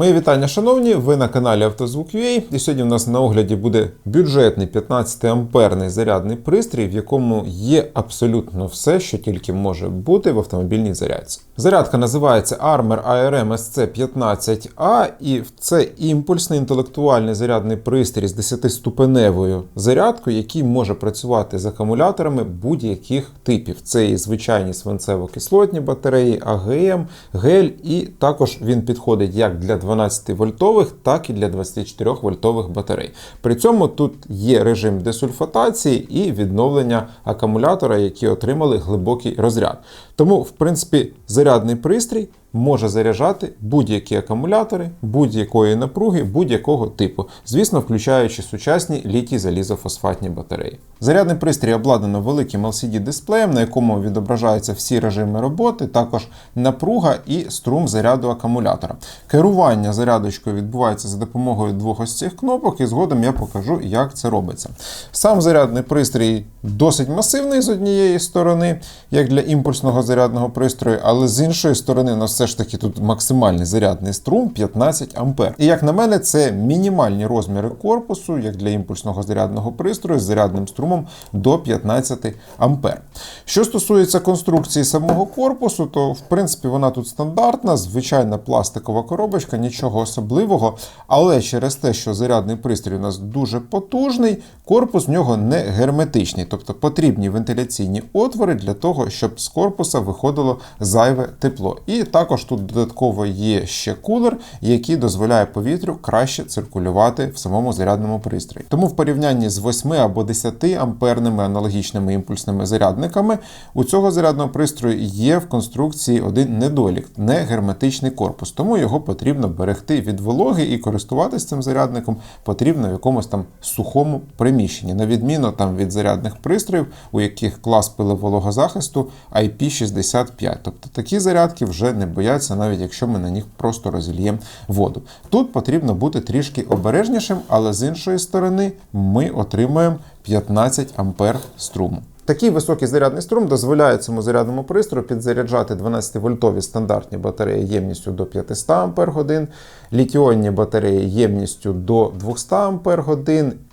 Мої вітання, шановні. Ви на каналі Автозвук.ua і сьогодні у нас на огляді буде бюджетний 15 амперний зарядний пристрій, в якому є абсолютно все, що тільки може бути в автомобільній зарядці. Зарядка називається Armor ARM SC15A, і це імпульсний інтелектуальний зарядний пристрій з 10-ступеневою зарядкою, який може працювати з акумуляторами будь-яких типів. Це і звичайні свинцево-кислотні батареї, АГМ, гель, і також він підходить як для 12 вольтових, так і для 24 вольтових батарей. При цьому тут є режим десульфатації і відновлення акумулятора, які отримали глибокий розряд. Тому, в принципі, зарядний пристрій може заряджати будь-які акумулятори будь-якої напруги, будь-якого типу, звісно, включаючи сучасні літій залізофосфатні батареї. Зарядний пристрій обладнано великим LCD-дисплеєм, на якому відображаються всі режими роботи, також напруга і струм заряду акумулятора. Керування зарядочкою відбувається за допомогою двох ось цих кнопок, і згодом я покажу, як це робиться. Сам зарядний пристрій досить масивний з однієї сторони, як для імпульсного зарядного пристрою, але з іншої сторони, у нас все ж таки тут максимальний зарядний струм 15 А. І як на мене, це мінімальні розміри корпусу, як для імпульсного зарядного пристрою з зарядним струмом до 15 А. Що стосується конструкції самого корпусу, то в принципі вона тут стандартна, звичайна пластикова коробочка, нічого особливого. Але через те, що зарядний пристрій у нас дуже потужний, корпус в нього не герметичний, тобто потрібні вентиляційні отвори для того, щоб з корпуса виходило зайве тепло. І також тут додатково є ще кулер, який дозволяє повітрю краще циркулювати в самому зарядному пристрої. Тому в порівнянні з 8 або 10 амперними аналогічними імпульсними зарядниками у цього зарядного пристрою є в конструкції один недолік не герметичний корпус. Тому його потрібно берегти від вологи і користуватися цим зарядником потрібно в якомусь там сухому приміщенні, на відміну там від зарядних пристроїв, у яких клас пиловологозахисту IP65. Тобто такі зарядки вже не бояться, навіть якщо ми на них просто розільємо воду. Тут потрібно бути трішки обережнішим, але з іншої сторони ми отримуємо 15 ампер струму. Такий високий зарядний струм дозволяє цьому зарядному пристрою підзаряджати 12-вольтові стандартні батареї ємністю до 500 Ах, літіонні батареї ємністю до 200 Ах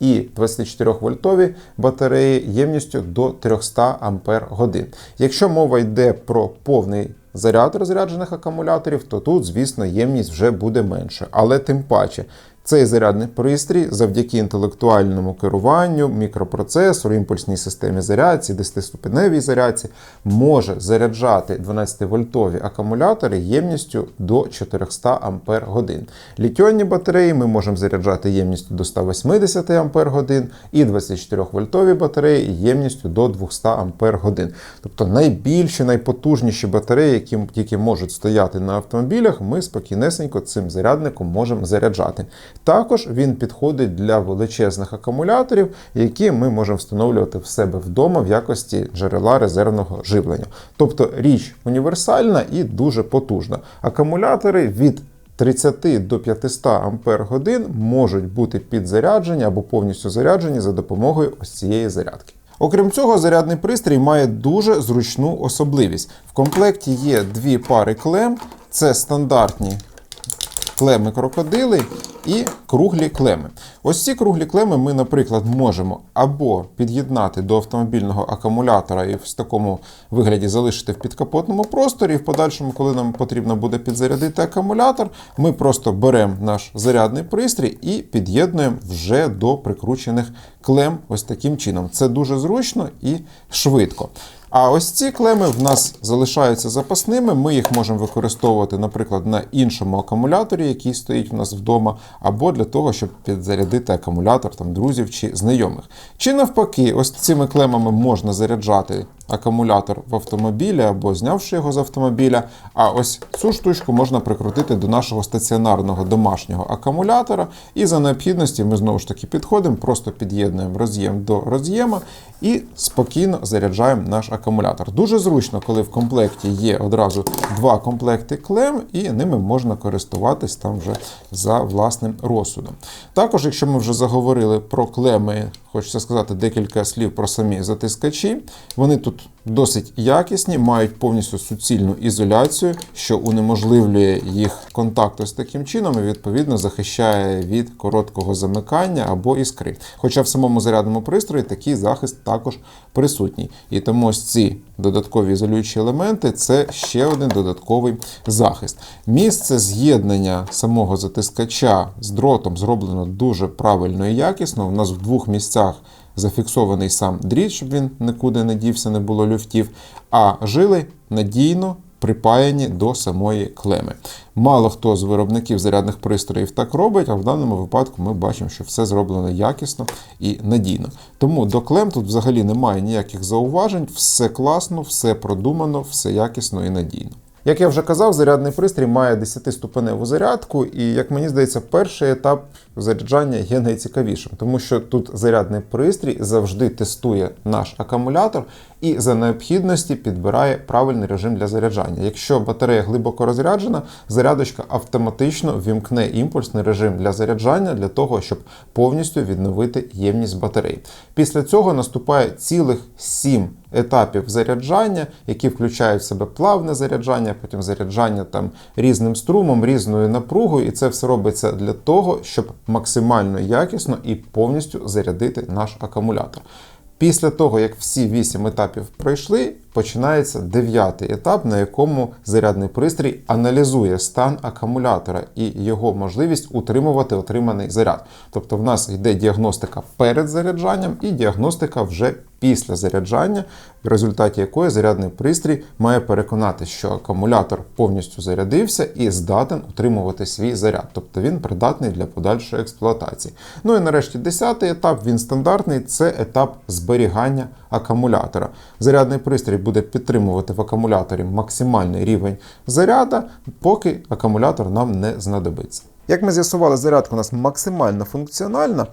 і 24-вольтові батареї ємністю до 300 Ампер годин. Якщо мова йде про повний заряд розряджених акумуляторів, то тут, звісно, ємність вже буде менше. Але тим паче, цей зарядний пристрій завдяки інтелектуальному керуванню, мікропроцесору, імпульсній системі зарядці, 10-ступеневій зарядці може заряджати 12-вольтові акумулятори ємністю до 400 Ампер годин. Літіонні батареї ми можемо заряджати ємністю до 180 Ампер годин і 24-вольтові батареї ємністю до 200 Ампер годин. Тобто найбільші, найпотужніші батареї, які тільки можуть стояти на автомобілях, ми спокійнесенько цим зарядником можемо заряджати. Також він підходить для величезних акумуляторів, які ми можемо встановлювати в себе вдома в якості джерела резервного живлення. Тобто річ універсальна і дуже потужна. Акумулятори від 30 до 500 Ампер годин можуть бути підзаряджені або повністю заряджені за допомогою ось цієї зарядки. Окрім цього, зарядний пристрій має дуже зручну особливість. В комплекті є дві пари клем, це стандартні клеми крокодили і круглі клеми. Ось ці круглі клеми ми, наприклад, можемо або під'єднати до автомобільного акумулятора і в такому вигляді залишити в підкапотному просторі. І в подальшому, коли нам потрібно буде підзарядити акумулятор, ми просто беремо наш зарядний пристрій і під'єднуємо вже до прикручених клем ось таким чином. Це дуже зручно і швидко. А ось ці клеми в нас залишаються запасними. Ми їх можемо використовувати, наприклад, на іншому акумуляторі, який стоїть у нас вдома, або для того, щоб підзарядити акумулятор там, друзів чи знайомих. Чи навпаки, ось цими клемами можна заряджати акумулятор в автомобілі або знявши його з автомобіля. А ось цю штучку можна прикрутити до нашого стаціонарного домашнього акумулятора. І за необхідності ми знову ж таки підходимо, просто під'єднуємо роз'єм до роз'єма і спокійно заряджаємо наш акумулятор. Дуже зручно, коли в комплекті є одразу два комплекти клем, і ними можна користуватись там вже за власним розсудом. Також, якщо ми вже заговорили про клеми, хочеться сказати декілька слів про самі затискачі. Вони тут досить якісні, мають повністю суцільну ізоляцію, що унеможливлює їх контакт ось таким чином і відповідно захищає від короткого замикання або іскри. Хоча в самому зарядному пристрої такий захист також присутній. І тому ось ці додаткові ізолюючі елементи це ще один додатковий захист. Місце з'єднання самого затискача з дротом зроблено дуже правильно і якісно. У нас в двох місцях зафіксований сам дріт, щоб він нікуди не дівся, не було люфтів, а жили надійно припаяні до самої клеми. Мало хто з виробників зарядних пристроїв так робить, а в даному випадку ми бачимо, що все зроблено якісно і надійно. Тому до клем тут взагалі немає ніяких зауважень, все класно, все продумано, все якісно і надійно. Як я вже казав, зарядний пристрій має 10-ступеневу зарядку, і, як мені здається, перший етап заряджання є найцікавішим, тому що тут зарядний пристрій завжди тестує наш акумулятор і за необхідності підбирає правильний режим для заряджання. Якщо батарея глибоко розряджена, зарядочка автоматично вімкне імпульсний режим для заряджання для того, щоб повністю відновити ємність батареї. Pісля цього наступає цілих 7 етапів заряджання, які включають в себе плавне заряджання, потім заряджання там різним струмом, різною напругою, і це все робиться для того, щоб максимально якісно і повністю зарядити наш акумулятор. Після того, як всі 8 етапів пройшли, починається дев'ятий етап, на якому зарядний пристрій аналізує стан акумулятора і його можливість утримувати отриманий заряд. Тобто в нас йде діагностика перед заряджанням і діагностика вже після заряджання, в результаті якої зарядний пристрій має переконати, що акумулятор повністю зарядився і здатен утримувати свій заряд, тобто він придатний для подальшої експлуатації. Ну і нарешті десятий етап, він стандартний, це етап зберігання акумулятора. Зарядний пристрій буде підтримувати в акумуляторі максимальний рівень заряда, поки акумулятор нам не знадобиться. Як ми з'ясували, зарядка у нас максимально функціональна.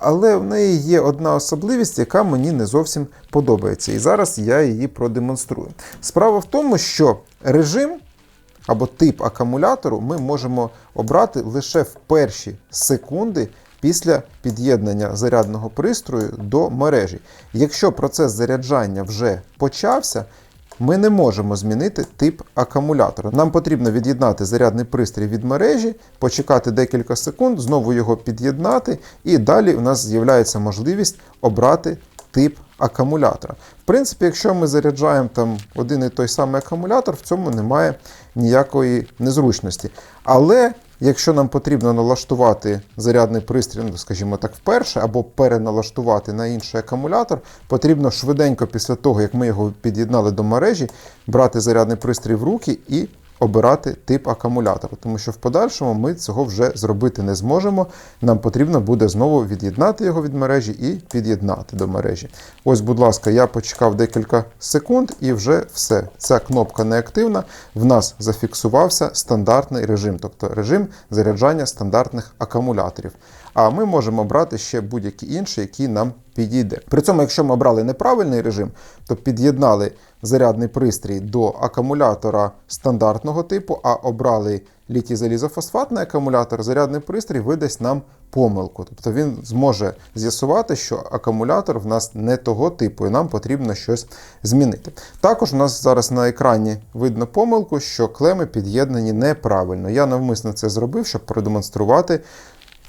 Але в неї є одна особливість, яка мені не зовсім подобається. І зараз я її продемонструю. Справа в тому, що режим або тип акумулятору ми можемо обрати лише в перші секунди після під'єднання зарядного пристрою до мережі. Якщо процес заряджання вже почався, ми не можемо змінити тип акумулятора. Нам потрібно від'єднати зарядний пристрій від мережі, почекати декілька секунд, знову його під'єднати, і далі у нас з'являється можливість обрати тип акумулятора. В принципі, якщо ми заряджаємо там один і той самий акумулятор, в цьому немає ніякої незручності. Але Якщо нам потрібно налаштувати зарядний пристрій, ну, скажімо так, вперше, або переналаштувати на інший акумулятор, потрібно швиденько після того, як ми його під'єднали до мережі, брати зарядний пристрій в руки і обирати тип акумулятора, тому що в подальшому ми цього вже зробити не зможемо. Нам потрібно буде знову від'єднати його від мережі і під'єднати до мережі. Ось, будь ласка, я почекав декілька секунд і вже все. Ця кнопка не активна. В нас зафіксувався стандартний режим, тобто режим заряджання стандартних акумуляторів. А ми можемо обрати ще будь-який інший, який нам підійде. При цьому, якщо ми обрали неправильний режим, то під'єднали зарядний пристрій до акумулятора стандартного типу, а обрали літій залізофосфатний акумулятор, зарядний пристрій видасть нам помилку. Тобто він зможе з'ясувати, що акумулятор в нас не того типу, і нам потрібно щось змінити. Також у нас зараз на екрані видно помилку, що клеми під'єднані неправильно. Я навмисно це зробив, щоб продемонструвати.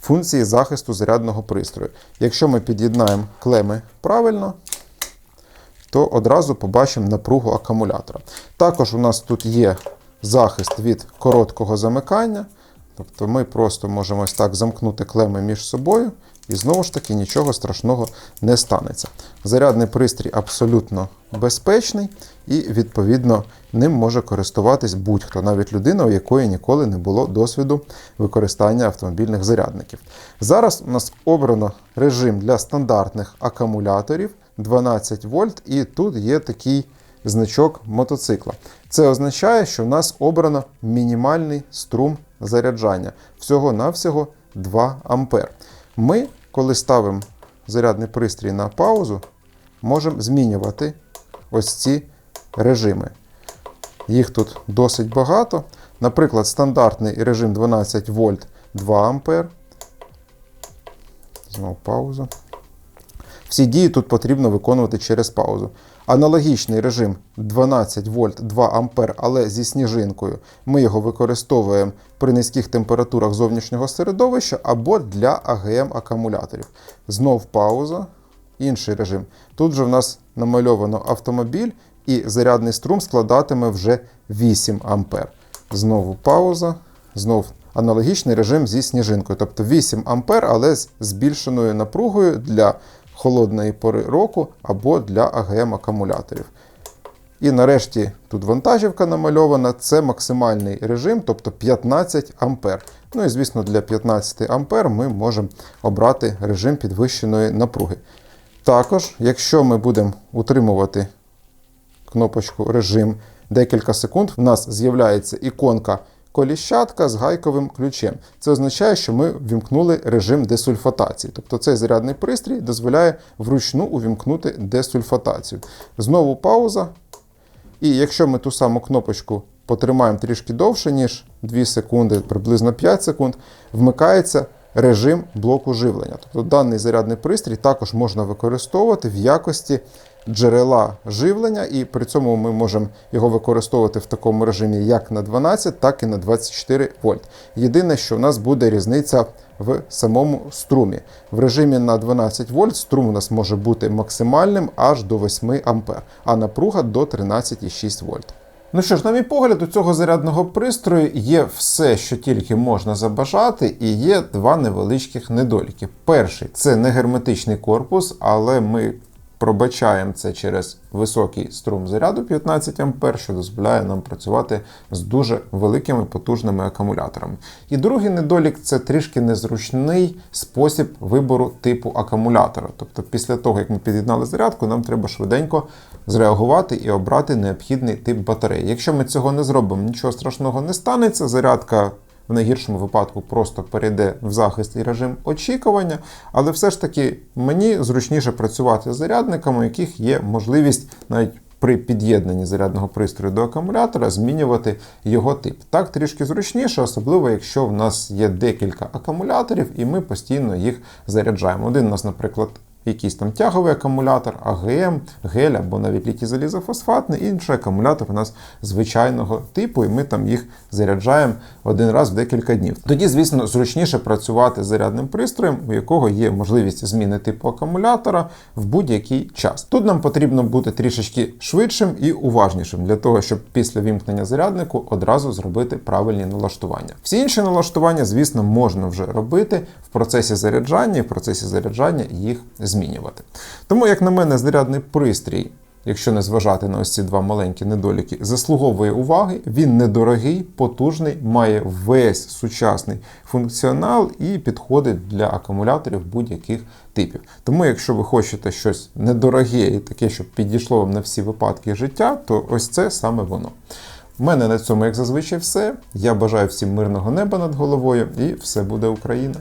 Функції захисту зарядного пристрою. Якщо ми під'єднаємо клеми правильно, то одразу побачимо напругу акумулятора. Також у нас тут є захист від короткого замикання. Тобто ми просто можемо ось так замкнути клеми між собою, і знову ж таки нічого страшного не станеться. Зарядний пристрій абсолютно безпечний і, відповідно, ним може користуватись будь-хто, навіть людина, у якої ніколи не було досвіду використання автомобільних зарядників. Зараз у нас обрано режим для стандартних акумуляторів. 12 вольт, і тут є такий значок мотоцикла. Це означає, що в нас обрано мінімальний струм заряджання. Всього-навсього 2 А. Ми, коли ставимо зарядний пристрій на паузу, можемо змінювати ось ці режими. Їх тут досить багато. Наприклад, стандартний режим 12 вольт 2 А. Знову пауза. Всі дії тут потрібно виконувати через паузу. Аналогічний режим 12 вольт 2 ампер, але зі сніжинкою. Ми його використовуємо при низьких температурах зовнішнього середовища або для АГМ акумуляторів. Знов пауза. Інший режим. Тут же в нас намальовано автомобіль, і зарядний струм складатиме вже 8 ампер. Знову пауза. Знов аналогічний режим зі сніжинкою. Тобто 8 ампер, але з збільшеною напругою для холодної пори року або для АГМ акумуляторів. І нарешті тут вантажівка намальована, це максимальний режим, тобто 15 ампер. Ну і звісно, для 15 ампер ми можемо обрати режим підвищеної напруги. Також, якщо ми будемо утримувати кнопочку режим декілька секунд, в нас з'являється іконка коліщатка з гайковим ключем. Це означає, що ми ввімкнули режим десульфатації. Тобто цей зарядний пристрій дозволяє вручну увімкнути десульфатацію. Знову пауза. І якщо ми ту саму кнопочку потримаємо трішки довше, ніж 2 секунди, приблизно 5 секунд, вмикається режим блоку живлення. Тобто даний зарядний пристрій також можна використовувати в якості джерела живлення, і при цьому ми можемо його використовувати в такому режимі як на 12, так і на 24 вольт. Єдине, що в нас буде різниця в самому струмі. В режимі на 12 вольт струм у нас може бути максимальним аж до 8 ампер, а напруга до 13,6 вольт. Ну що ж, на мій погляд, у цього зарядного пристрою є все, що тільки можна забажати, і є два невеличких недоліки. Перший це не герметичний корпус, але ми пробачаємо це через високий струм заряду 15 А, що дозволяє нам працювати з дуже великими потужними акумуляторами. І другий недолік це трішки незручний спосіб вибору типу акумулятора. Тобто, після того, як ми під'єднали зарядку, нам треба швиденько зреагувати і обрати необхідний тип батареї. Якщо ми цього не зробимо, нічого страшного не станеться. Зарядка в найгіршому випадку просто перейде в захист і режим очікування, але все ж таки мені зручніше працювати з зарядниками, у яких є можливість навіть при під'єднанні зарядного пристрою до акумулятора змінювати його тип. Так трішки зручніше, особливо якщо в нас є декілька акумуляторів і ми постійно їх заряджаємо. Один у нас, наприклад, якийсь там тяговий акумулятор, АГМ, гель або навіть літій залізофосфатний, інший акумулятор у нас звичайного типу, і ми там їх заряджаємо один раз в декілька днів. Тоді, звісно, зручніше працювати з зарядним пристроєм, у якого є можливість зміни типу акумулятора в будь-який час. Тут нам потрібно бути трішечки швидшим і уважнішим для того, щоб після вімкнення заряднику одразу зробити правильні налаштування. Всі інші налаштування, звісно, можна вже робити в процесі заряджання, і в процесі заряджання їх змінювати. Тому, як на мене, зарядний пристрій, якщо не зважати на ось ці два маленькі недоліки, заслуговує уваги. Він недорогий, потужний, має весь сучасний функціонал і підходить для акумуляторів будь-яких типів. Тому, якщо ви хочете щось недороге і таке, щоб підійшло вам на всі випадки життя, то ось це саме воно. У мене на цьому, як зазвичай, все. Я бажаю всім мирного неба над головою, і все буде Україна!